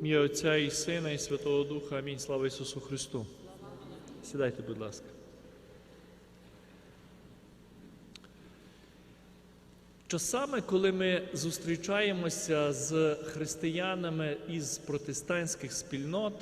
Ім'я Отця і Сина, і Святого Духа. Амінь. Слава Ісусу Христу. Сідайте, будь ласка. Часами, коли ми зустрічаємося з християнами із протестантських спільнот,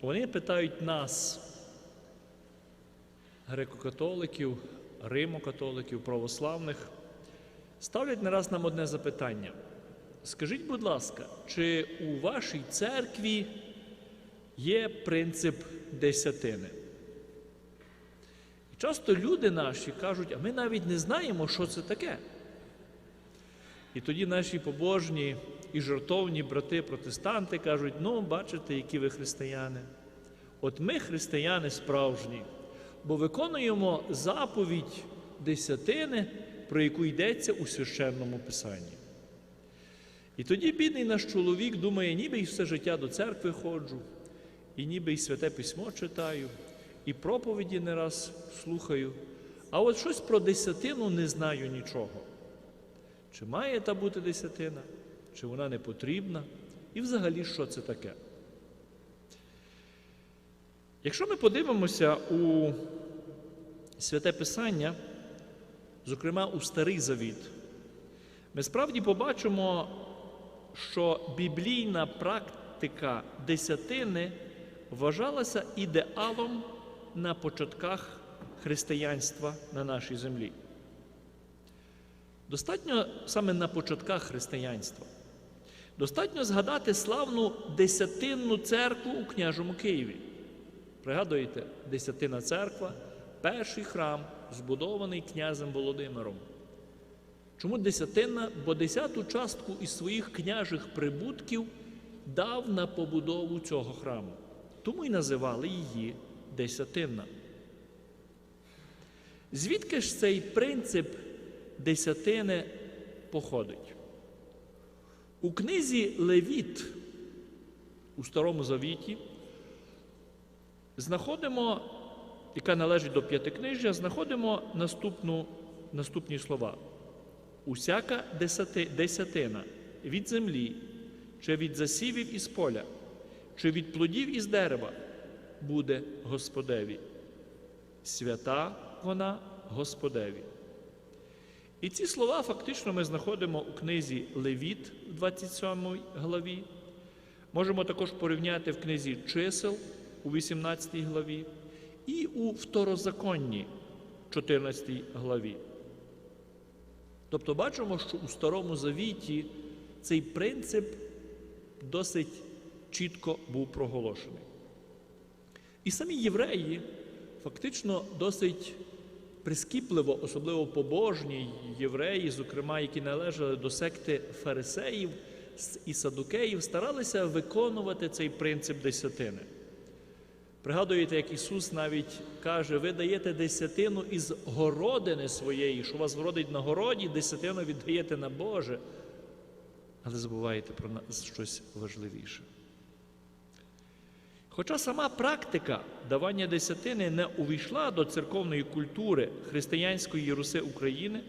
вони питають нас, греко-католиків, римо-католиків, православних, ставлять не раз нам одне запитання. Скажіть, будь ласка, чи у вашій церкві є принцип десятини? І часто люди наші кажуть, а ми навіть не знаємо, що це таке. І тоді наші побожні і жартовні брати-протестанти кажуть: ну, бачите, які ви християни. От ми християни справжні, бо виконуємо заповідь десятини, про яку йдеться у священному писанні. І тоді бідний наш чоловік думає, ніби і все життя до церкви ходжу, і ніби і святе письмо читаю, і проповіді не раз слухаю, а от щось про десятину не знаю нічого. Чи має та бути десятина, чи вона не потрібна, і взагалі що це таке? Якщо ми подивимося у святе Писання, зокрема у Старий Завіт, ми справді побачимо, що біблійна практика десятини вважалася ідеалом на початках християнства на нашій землі. Достатньо саме на початках християнства. Достатньо згадати славну десятинну церкву у княжому Києві. Пригадуєте, десятина церква, перший храм, збудований князем Володимиром. Чому десятина? Бо десяту частку із своїх княжих прибутків дав на побудову цього храму. Тому й називали її десятинна. Звідки ж цей принцип десятини походить? У книзі Левіт у Старому Завіті знаходимо, яка належить до п'ятикнижжя, знаходимо наступну, наступні слова. Усяка десятина від землі, чи від засівів із поля, чи від плодів із дерева буде Господеві. Свята вона Господеві. І ці слова фактично ми знаходимо у книзі Левіт в 27 главі. Можемо також порівняти в книзі Чисел у 18 главі і у Второзаконні 14 главі. Тобто бачимо, що у Старому Завіті цей принцип досить чітко був проголошений. І самі євреї фактично досить прискіпливо, особливо побожні євреї, зокрема, які належали до секти фарисеїв і садукеїв, старалися виконувати цей принцип десятини. Пригадуєте, як Ісус навіть каже, ви даєте десятину із городини своєї, що вас вродить на городі, десятину віддаєте на Боже, але забуваєте про щось важливіше. Хоча сама практика давання десятини не увійшла до церковної культури християнської Руси України,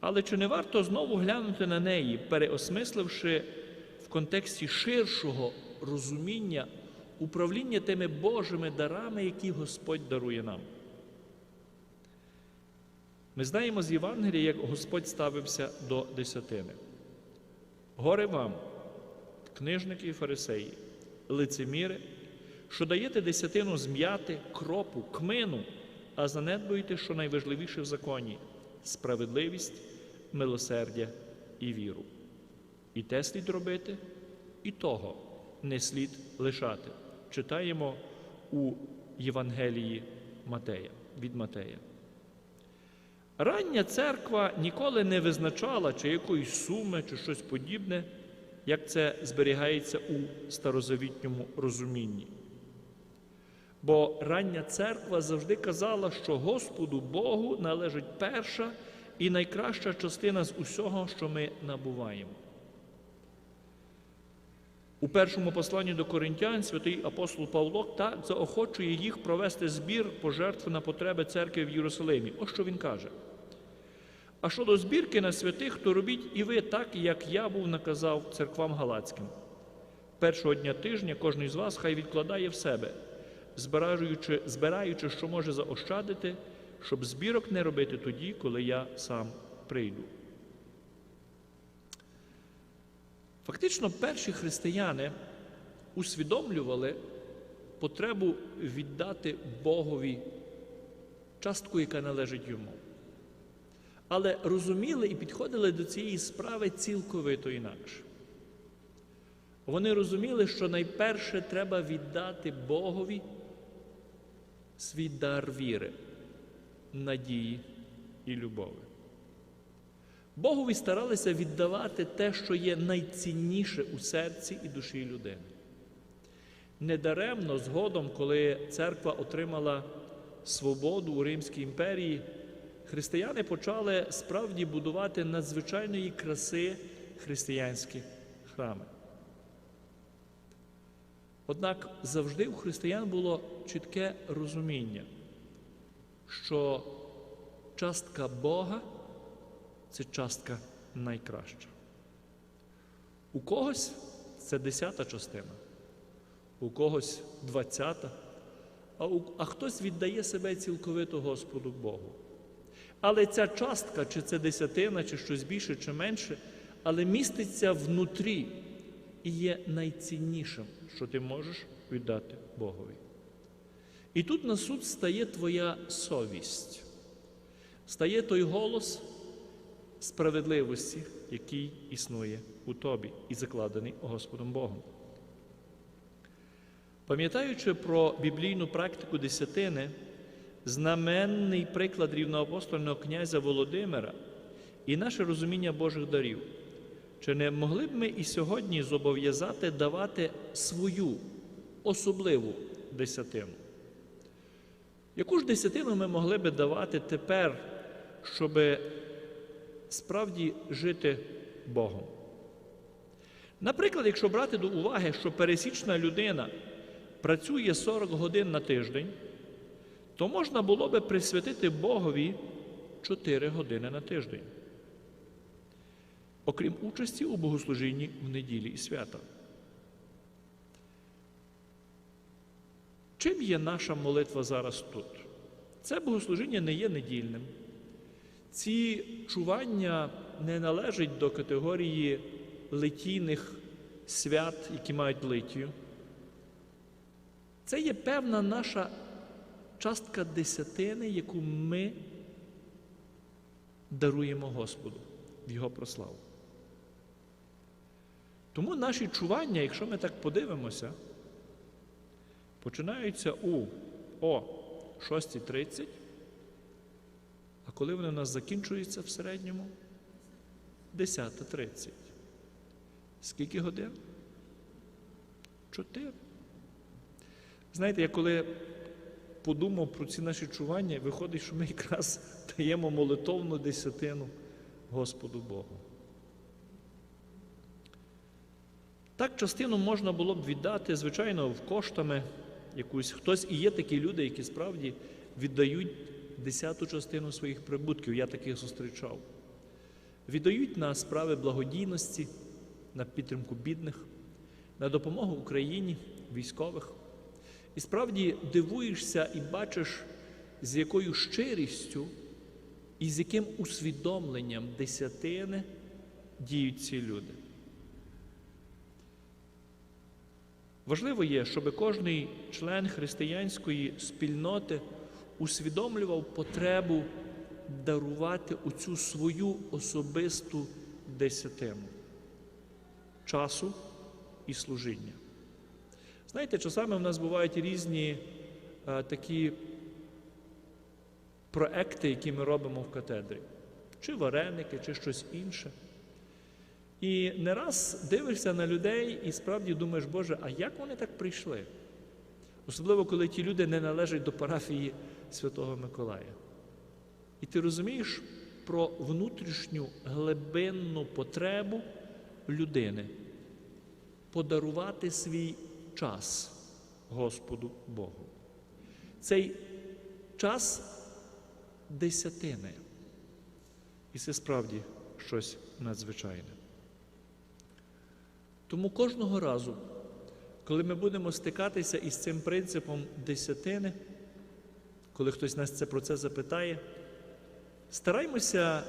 але чи не варто знову глянути на неї, переосмисливши в контексті ширшого розуміння управління тими Божими дарами, які Господь дарує нам? Ми знаємо з Євангелія, як Господь ставився до десятини. Горе вам, книжники і фарисеї, лицеміри, що даєте десятину зм'яти, кропу, кмину, а занедбуєте, що найважливіше в законі справедливість, милосердя і віру. І те слід робити, і того не слід лишати. Читаємо у Євангелії Матея, від Матея. Рання церква ніколи не визначала чи якоїсь суми, чи щось подібне, як це зберігається у старозавітньому розумінні. Бо рання церква завжди казала, що Господу Богу належить перша і найкраща частина з усього, що ми набуваємо. У першому посланні до Коринтян святий апостол Павло так заохочує їх провести збір пожертв на потреби церкви в Єрусалимі. Ось що він каже. А щодо збірки на святих, то робіть і ви так, як я був наказав церквам Галацьким. першого дня тижня кожен з вас хай відкладає в себе, збираючи, збираючи, що може заощадити, щоб збірок не робити тоді, коли я сам прийду. Фактично, перші християни усвідомлювали потребу віддати Богові частку, яка належить йому. Але розуміли і підходили до цієї справи цілковито інакше. Вони розуміли, що найперше треба віддати Богові свій дар віри, надії і любові. Богові старалися віддавати те, що є найцінніше у серці і душі людини. Недаремно згодом, коли церква отримала свободу у Римській імперії, християни почали справді будувати надзвичайної краси християнські храми. Однак завжди у християн було чітке розуміння, що частка Бога це частка найкраща. У когось це десята частина, у когось двадцята, а, у, а хтось віддає себе цілковито Господу Богу. Але ця частка, чи це десятина, чи щось більше, чи менше, але міститься внутрі і є найціннішим, що ти можеш віддати Богові. І тут на суд стає твоя совість, стає той голос справедливості, який існує у тобі і закладений Господом Богом. Пам'ятаючи про біблійну практику десятини, знаменний приклад рівноапостольного князя Володимира і наше розуміння Божих дарів, чи не могли б ми і сьогодні зобов'язати давати свою особливу десятину? Яку ж десятину ми могли би давати тепер, щоб справді жити Богом? Наприклад, якщо брати до уваги, що пересічна людина працює 40 годин на тиждень, то можна було би присвятити Богові 4 години на тиждень, окрім участі у богослужінні в неділі і свята. Чим є наша молитва зараз тут? Це богослужіння не є недільним. Ці чування не належать до категорії литійних свят, які мають литію. Це є певна наша частка десятини, яку ми даруємо Господу в Його прославу. Тому наші чування, якщо ми так подивимося, починаються у о 6.30, а коли вони у нас закінчуються в середньому 10.30. Скільки годин? Чотири. Знаєте, я коли подумав про ці наші чування, виходить, що ми якраз даємо молитовну десятину Господу Богу. Так частину можна було б віддати, звичайно, в коштами якусь. Хтось і є такі люди, які справді віддають десяту частину своїх прибутків. Я таких зустрічав. Віддають на справи благодійності, на підтримку бідних, на допомогу Україні, військових. І справді дивуєшся і бачиш, з якою щирістю і з яким усвідомленням десятини діють ці люди. Важливо є, щоб кожний член християнської спільноти усвідомлював потребу дарувати оцю свою особисту десятину часу і служіння. Знаєте, часами в нас бувають різні а, такі проекти, які ми робимо в катедрі, чи вареники, чи щось інше. І не раз дивишся на людей і справді думаєш, Боже, а як вони так прийшли? Особливо, коли ті люди не належать до парафії Святого Миколая. І ти розумієш про внутрішню глибинну потребу людини подарувати свій час Господу Богу. Цей час десятини. І це справді щось надзвичайне. Тому кожного разу, коли ми будемо стикатися із цим принципом десятини, коли хтось нас це про це запитає, стараймося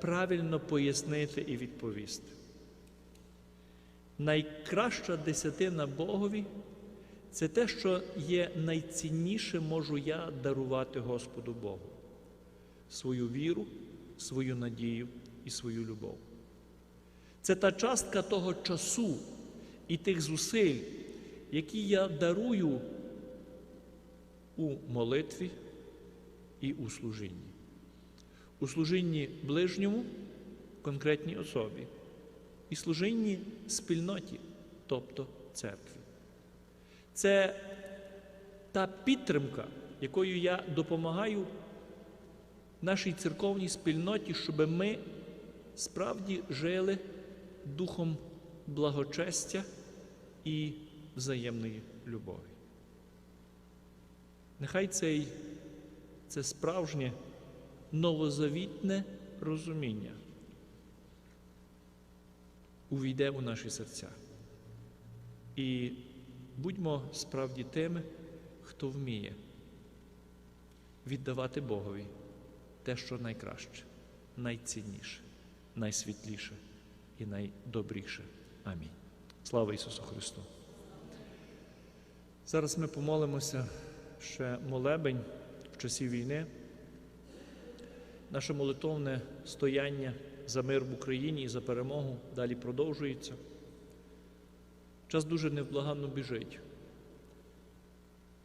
правильно пояснити і відповісти. Найкраща десятина Богові це те, що є найцінніше можу я дарувати Господу Богу свою віру, свою надію і свою любов. Це та частка того часу і тих зусиль, які я дарую у молитві і у служінні. У служінні ближньому конкретній особі, і служінні спільноті, тобто церкві. Це та підтримка, якою я допомагаю нашій церковній спільноті, щоб ми справді жили духом благочестя і взаємної любові. Нехай цей, це справжнє новозавітне розуміння увійде у наші серця. І будьмо справді тими, хто вміє віддавати Богові те, що найкраще, найцінніше, найсвітліше і найдобріше. Амінь. Слава Ісусу Христу! Зараз ми помолимося ще молебень в часі війни. Наше молитовне стояння за мир в Україні і за перемогу далі продовжується. Час дуже невблаганно біжить.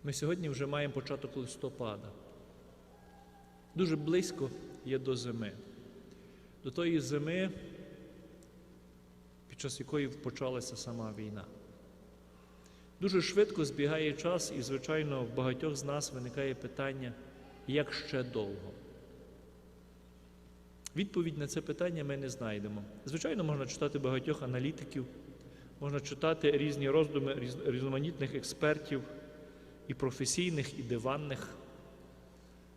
Ми сьогодні вже маємо початок листопада. Дуже близько є до зими, до тої зими, під час якої почалася сама війна. Дуже швидко збігає час, і, звичайно, в багатьох з нас виникає питання, як ще довго. Відповідь на це питання ми не знайдемо. Звичайно, можна читати багатьох аналітиків, можна читати різні роздуми різноманітних експертів, і професійних, і диванних.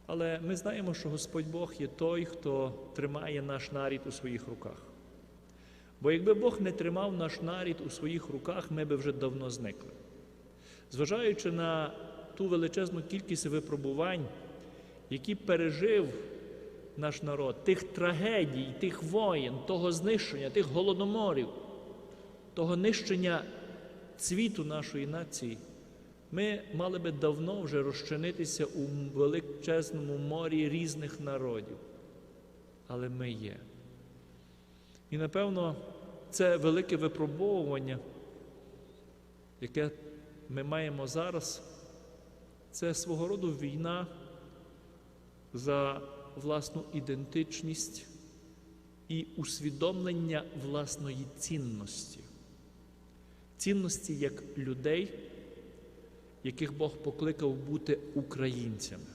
Але ми знаємо, що Господь Бог є той, хто тримає наш нарід у своїх руках. Бо якби Бог не тримав наш нарід у своїх руках, ми би вже давно зникли. Зважаючи на ту величезну кількість випробувань, які пережив наш народ, тих трагедій, тих воєн, того знищення, тих голодоморів, того нищення цвіту нашої нації, ми мали би давно вже розчинитися у величезному морі різних народів. Але ми є. І напевно, це велике випробовування, яке ми маємо зараз, це свого роду війна за власну ідентичність і усвідомлення власної цінності, цінності як людей, яких Бог покликав бути українцями,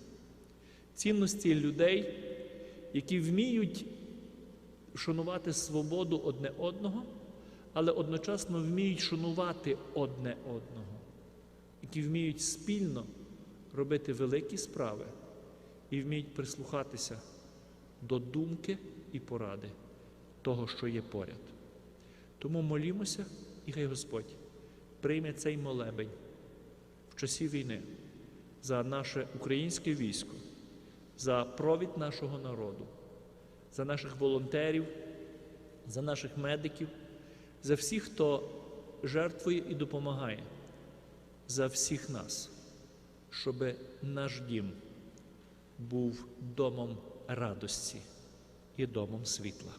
цінності людей, які вміють шанувати свободу одне одного, але одночасно вміють шанувати одне одного, які вміють спільно робити великі справи і вміють прислухатися до думки і поради того, що є поряд. Тому молімося, і хай Господь прийме цей молебень в часі війни за наше українське військо, за провід нашого народу, за наших волонтерів, за наших медиків, за всіх, хто жертвує і допомагає, за всіх нас, щоб наш дім був домом радості і домом світла.